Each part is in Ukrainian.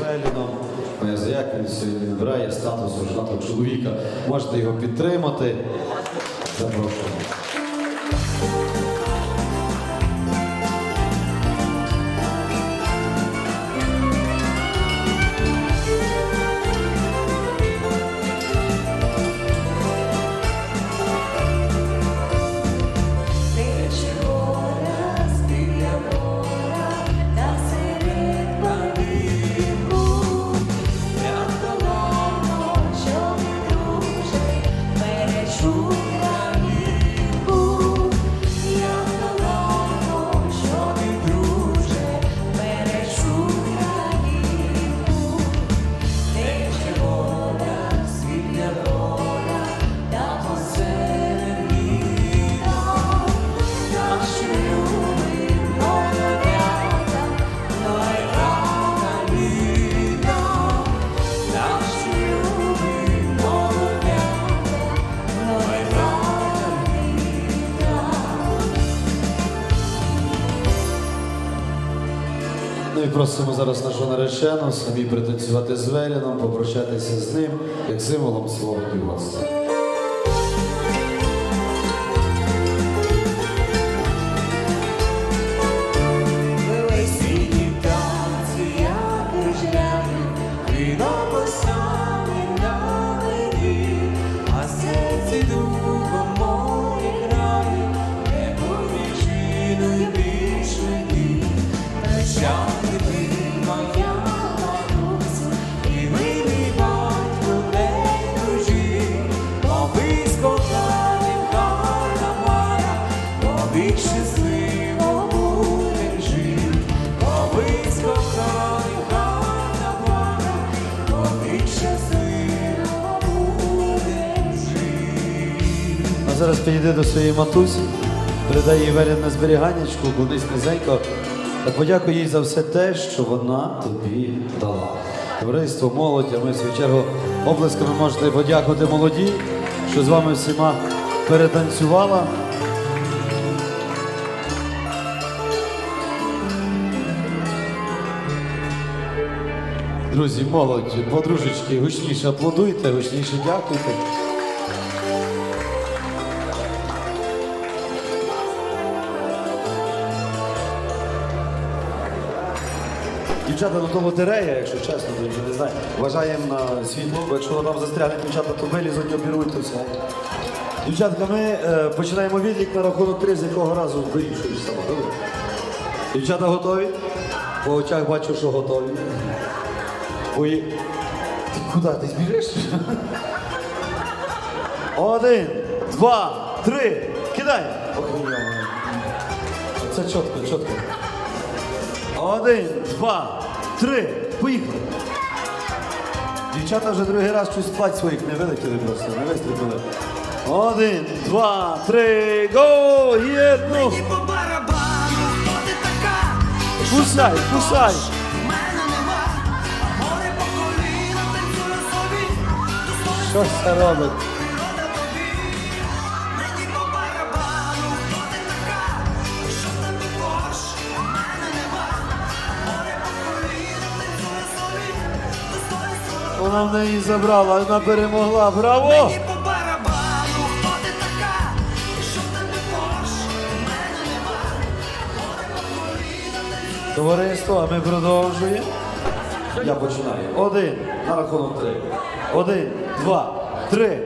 Веліном. Як він сьогодні набирає статусу жінатого чоловіка. Можете його підтримати. Запрошуємо. Ну і просимо зараз нашу наречену самі пританцювати з Веліном, попрощатися з ним як символом свого дівоцтва. Весільні зараз підійди до своєї матусі, передай їй на зберіганнячку, кудись низенько. Та подякуй їй за все те, що вона тобі дала. Товариство, молодь, а ми в свою чергу оплесками можете подякувати молоді, що з вами всіма перетанцювала. Друзі, молодь, подружечки, гучніше аплодуйте, гучніше дякуйте. Дівчата, ну то лотерея, якщо чесно, вже не знаю. Вважаємо на світло, бо якщо там застрягне, дівчата, то вилізуть, обіруть то все. Дівчатка, ми е, починаємо відлік на рахунок три, з якого разу вирішуєш сама. Добре? Дівчата готові? По очах бачу, що готові. Ой, ти куди? Ти збіжиш? Один, два, три, кидай! Охрененно. Це чітко, чітко. Один, два, три. Поїхали. Дівчата вже другий раз щось спать своїх не вилетіли просто, не вистрілили. Один, два, три, го! Єдну! Мені по барабану, хто ти така? Кусай, кусай! В мене нема, а по коліна танцює собі. Що це робить? Вона в неї забрала, вона перемогла. Браво! Мені по барабану, хто ти така? Що в тебе пош? В мене нема, море по коліна Товариство, а ми продовжуємо. Я починаю. Один, на рахунок три. Один, два, три.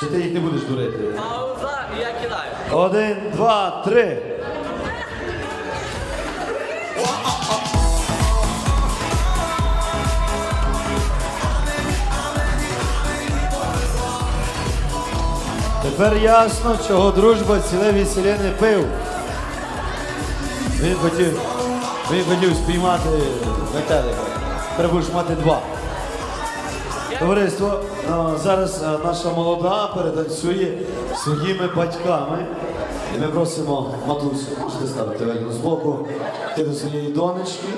Чи ти їх не будеш дурити? Пауза, і я кидаю. Один, два, три. Тепер ясно, чого дружба ціле весілля не пив. Він хотів, він хотів спіймати метелика. Тепер будеш мати два. Товариство, зараз наша молода перетанцює своїми батьками. І ми просимо матусю, можете ставити вельну з боку, йти до своєї донечки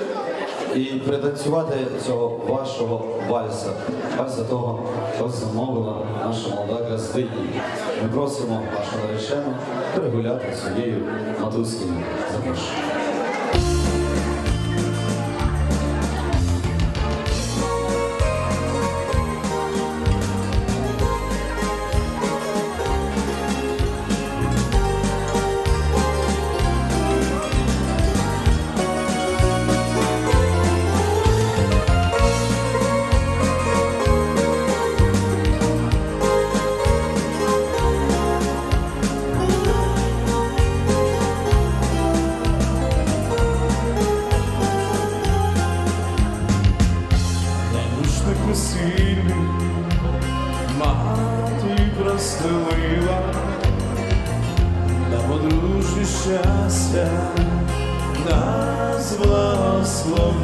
і перетанцювати цього вашого вальса. Вальса того, що замовила наша молода красині. Ми просимо вашу наречену перегуляти своєю матускою. Запрошую.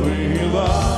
мила.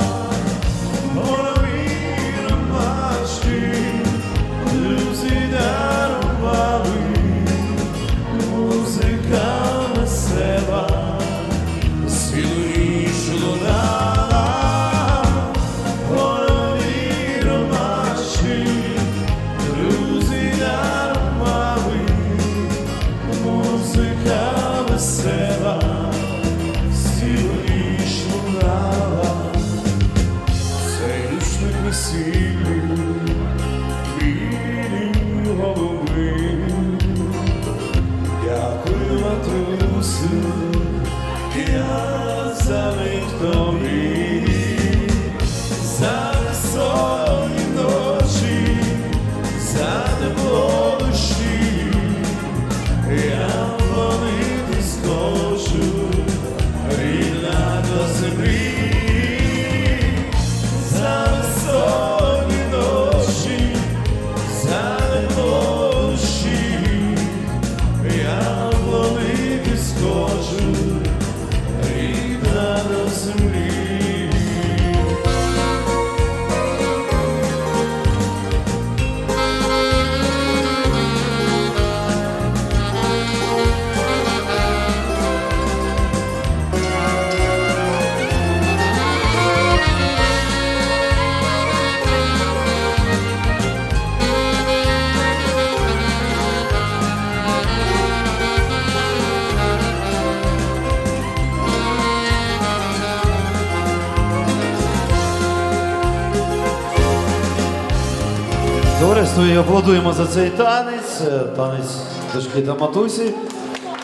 і аплодуємо за цей танець, е, танець дочки та матусі.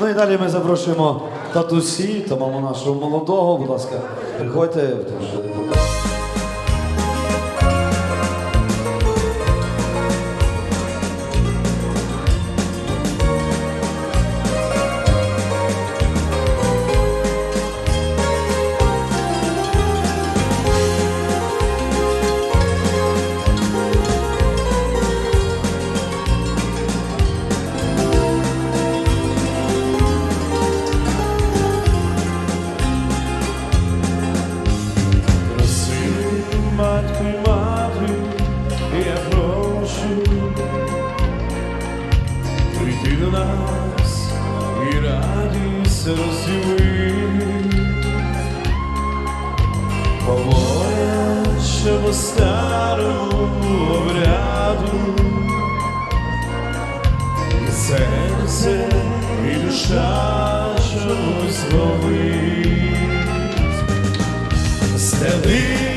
Ну і далі ми запрошуємо татусі та маму нашого молодого. Будь ласка, приходьте. сонце розвілить, говорять, що по старому обряду і серце, і душа чомусь ловить. Стели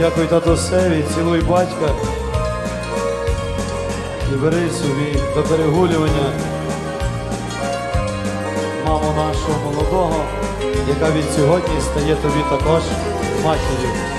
Дякую татусеві, цілуй батька. І бери собі до перегулювання маму нашого молодого, яка від сьогодні стає тобі також матір'ю.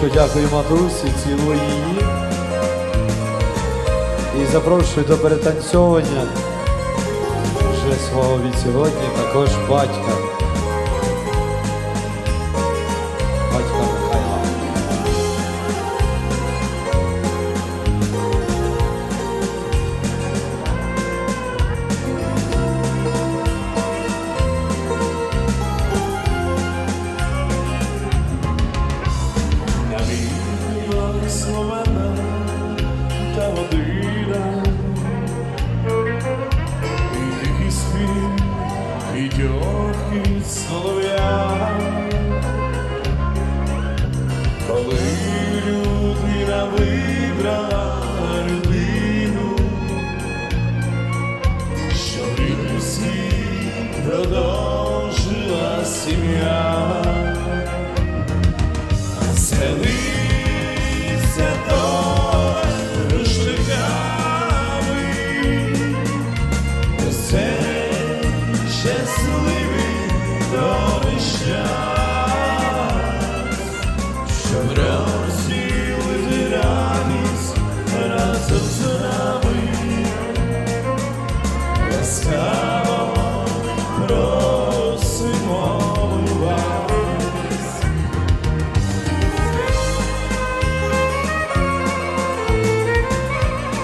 Величко дякую матусі, цілую її. І запрошую до перетанцьовування вже свого від сьогодні також батька.